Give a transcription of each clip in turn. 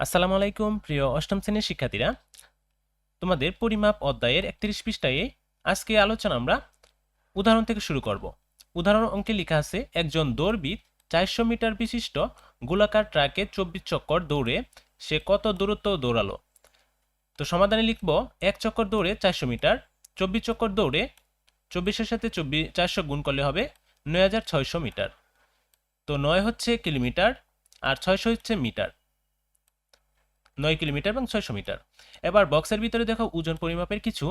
আসসালামু আলাইকুম, প্রিয় অষ্টম শ্রেণির শিক্ষার্থীরা। তোমাদের পরিমাপ অধ্যায়ের একত্রিশ পৃষ্ঠায় আজকে আলোচনা আমরা উদাহরণ থেকে শুরু করব। উদাহরণ অঙ্কে লেখা আছে, একজন দৌড়বিদ চারশো মিটার বিশিষ্ট গোলাকার ট্রাকে চব্বিশ চক্কর দৌড়ে, সে কত দূরত্ব দৌড়ালো? তো সমাধানে লিখব, এক চক্কর দৌড়ে চারশো মিটার, চব্বিশ চক্কর দৌড়ে চব্বিশের সাথে চব্বিশ, চারশো গুণ করলে হবে নয় হাজার ছয়শো মিটার। তো নয় হচ্ছে কিলোমিটার আর ছয়শো হচ্ছে মিটার। নয় কিলোমিটার এবং ছয়শো মিটার। এবার বক্সের ভিতরে দেখো ওজন পরিমাপের কিছু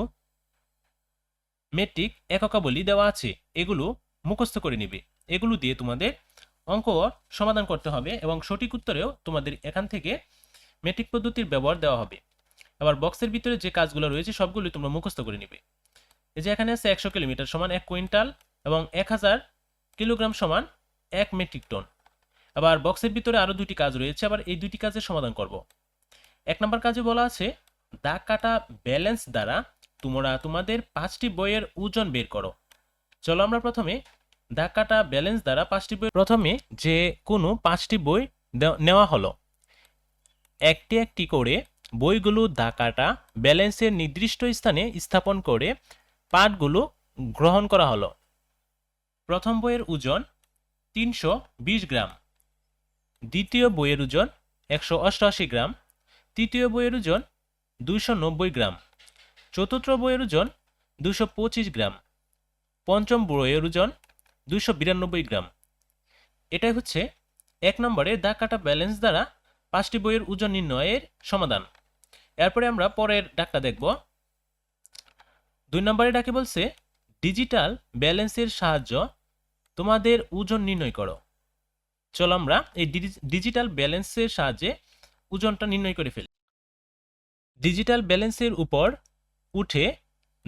মেট্রিক এককাবলী দেওয়া আছে। এগুলো মুখস্থ করে নিবে। এগুলো দিয়ে তোমাদের অঙ্ক সমাধান করতে হবে এবং সঠিক উত্তরেও তোমাদের এখান থেকে মেট্রিক পদ্ধতির ব্যবহার দেওয়া হবে। এবার বক্সের ভিতরে যে কাজগুলো রয়েছে সবগুলোই তোমরা মুখস্থ করে নিবে। এই যে এখানে আছে একশো কিলোমিটার সমান এক কুইন্টাল এবং এক হাজার কিলোগ্রাম সমান এক মেট্রিক টন আবার বক্সের ভিতরে আরও দুটি কাজ রয়েছে। আবার এই দুটি কাজের সমাধান করব। এক নম্বর কাজে বলা আছে দাগ কাটা ব্যালেন্স দ্বারা তোমরা তোমাদের পাঁচটি বইয়ের ওজন বের করো। চলো আমরা প্রথমে দাগ কাটা ব্যালেন্স দ্বারা পাঁচটি বই, প্রথমে যে কোনো পাঁচটি বই নেওয়া হলো। একটি একটি করে বইগুলো দাগ কাটা ব্যালেন্সের নির্দিষ্ট স্থানে স্থাপন করে পাঠগুলো গ্রহণ করা হলো। প্রথম বইয়ের ওজন তিনশো বিশ গ্রাম। দ্বিতীয় বইয়ের ওজন একশো অষ্টআশি গ্রাম। তৃতীয় বইয়ের ওজন দুইশো নব্বই গ্রাম। চতুর্থ বইয়ের ওজন দুশো পঁচিশ গ্রাম। পঞ্চম বইয়ের ওজন দুইশো বিরানব্বই গ্রাম। এটাই হচ্ছে এক নম্বরে দাগ কাটা ব্যালেন্স দ্বারা পাঁচটি বইয়ের ওজন নির্ণয়ের সমাধান। এরপরে আমরা পরের ডাকটা দেখব। দুই নম্বরে ডাকে বলছে, ডিজিটাল ব্যালেন্সের সাহায্য তোমাদের ওজন নির্ণয় করো। চলো আমরা এই ডিজিটাল ব্যালেন্সের সাহায্যে ওজনটা নির্ণয় করে ফেলি। ডিজিটাল ব্যালেন্সের উপর উঠে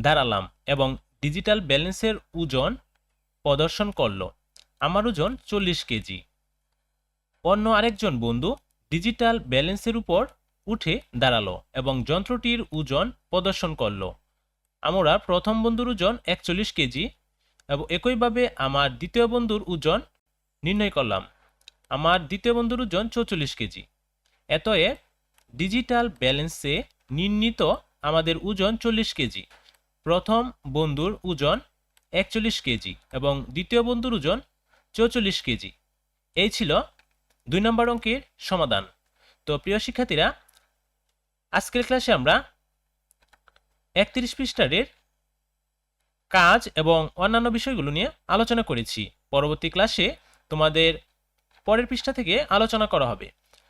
দাঁড়ালাম এবং ডিজিটাল ব্যালেন্সের ওজন প্রদর্শন করল। আমার ওজন চল্লিশ কেজি। অন্য আরেকজন বন্ধু ডিজিটাল ব্যালেন্সের উপর উঠে দাঁড়াল এবং যন্ত্রটির ওজন প্রদর্শন করল। আমরা প্রথম বন্ধুর ওজন একচল্লিশ কেজি এবং একইভাবে আমার দ্বিতীয় বন্ধুর ওজন নির্ণয় করলাম। আমার দ্বিতীয় বন্ধুর ওজন চৌচল্লিশ কেজি। এতএব ডিজিটাল ব্যালেন্সে নির্ণীত আমাদের ওজন চল্লিশ কেজি। প্রথম বন্ধুর ওজন একচল্লিশ কেজি এবং দ্বিতীয় বন্ধুর ওজন চৌচল্লিশ কেজি। এই ছিল দুই নম্বর অঙ্কের সমাধান। তো প্রিয় শিক্ষার্থীরা, আজকের ক্লাসে আমরা একত্রিশ পৃষ্ঠারের কাজ এবং অন্যান্য বিষয়গুলো নিয়ে আলোচনা করেছি। পরবর্তী ক্লাসে তোমাদের পরের পৃষ্ঠা থেকে আলোচনা করা হবে।